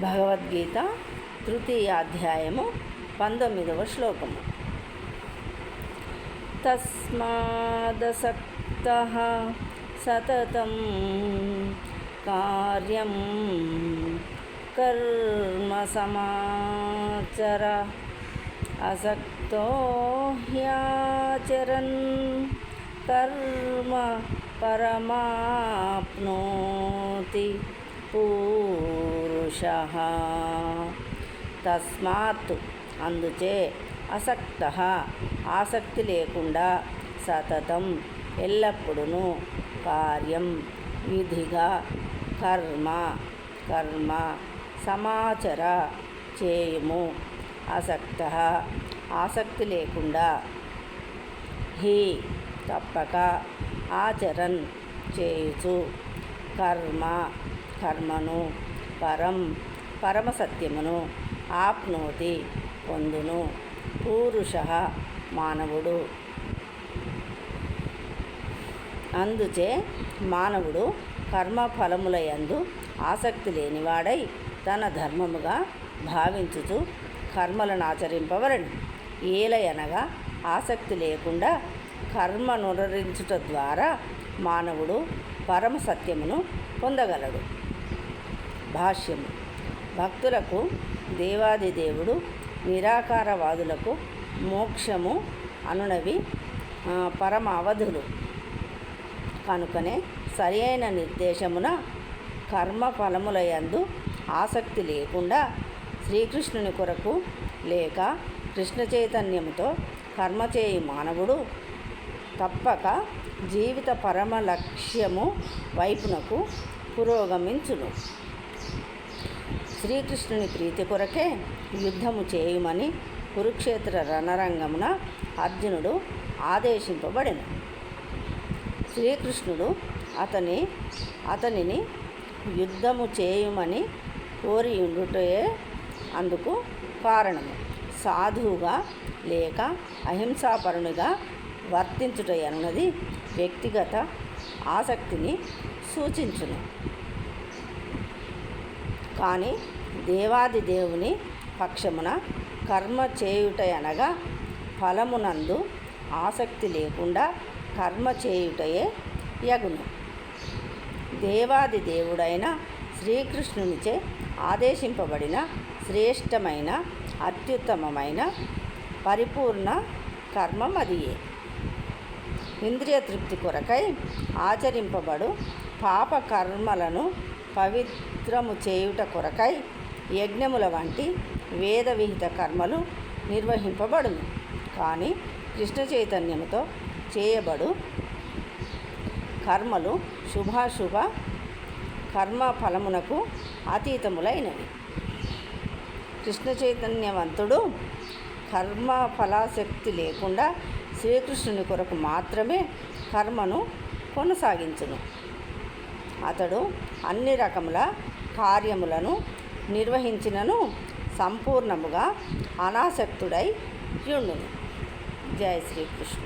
భగవద్గీత తృతీయాధ్యాయము పంతొమ్మిదవ శ్లోకము. తస్మాదసక్త సతతం కార్యం కర్మ సమాచర అసక్తో హ్యాచరన్ కర్మ పరమాప్నోతి పూ పురుష. తస్మాత్ అందుచే అసక్త. ఆసక్తి లేకుండా సతతం ఎల్లప్పుడూ కార్యం విధిగా కర్మ కర్మ సమాచర చేయము. అసక్త ఆసక్తి లేకుండా హి తప్పక ఆచరన్ చేయుచు. కర్మ కర్మను పరం పరమసత్యమును ఆప్నోతి పొందును. పూరుష మానవుడు. అందుచే మానవుడు కర్మఫలములయందు ఆసక్తి లేనివాడై తన ధర్మముగా భావించుచు కర్మలను ఆచరింపవలను. ఏలయనగా ఆసక్తి లేకుండా కర్మనురించుట ద్వారా మానవుడు పరమ సత్యమును పొందగలడు. భాష్యము. భక్తులకు దేవాది దేవుడు నిరాకారవాదులకు మోక్షము అనునవి పరమ అవధులు కనుకనే సరి అయిన నిర్దేశమున కర్మ ఫలములయందు ఆసక్తి లేకుండా శ్రీకృష్ణుని కొరకు లేక కృష్ణ చైతన్యంతో కర్మ చేయి మానవుడు తప్పక జీవిత పరమ లక్ష్యము వైపునకు పురోగమించును. శ్రీకృష్ణుని ప్రీతి కొరకే యుద్ధము చేయుమని కురుక్షేత్ర రణరంగమున అర్జునుడు ఆదేశింపబడిన. శ్రీకృష్ణుడు అతని అతనిని యుద్ధము చేయుమని కోరి ఉండుటే అందుకు కారణము. సాధువుగా లేక అహింసాపరునిగా వర్తించుట అన్నది వ్యక్తిగత ఆసక్తిని సూచించును. కానీ దేవాది దేవుని పక్షమున కర్మ చేయుట అనగా ఫలమునందు ఆసక్తి లేకుండా కర్మ చేయుటయే యగును. దేవాది దేవుడైన శ్రీకృష్ణునిచే ఆదేశింపబడిన శ్రేష్టమైన అత్యుత్తమమైన పరిపూర్ణ కర్మం అదియే. ఇంద్రియ తృప్తి కొరకై ఆచరింపబడు పాప కర్మలను పవిత్రము చేయుట కొరకై యజ్ఞముల వంటి వేద విహిత కర్మలు నిర్వహింపబడును. కానీ కృష్ణ చైతన్యముతో చేయబడు కర్మలు శుభాశుభ కర్మ ఫలమునకు అతీతములైనవి. కృష్ణ చైతన్యవంతుడు కర్మ ఫలాశక్తి లేకుండా శ్రీకృష్ణుని కొరకు మాత్రమే కర్మను కొనసాగించును. అతడు అన్ని రకముల కార్యములను నిర్వహించినను సంపూర్ణముగా అనాసక్తుడై యుండును జయ శ్రీకృష్ణ.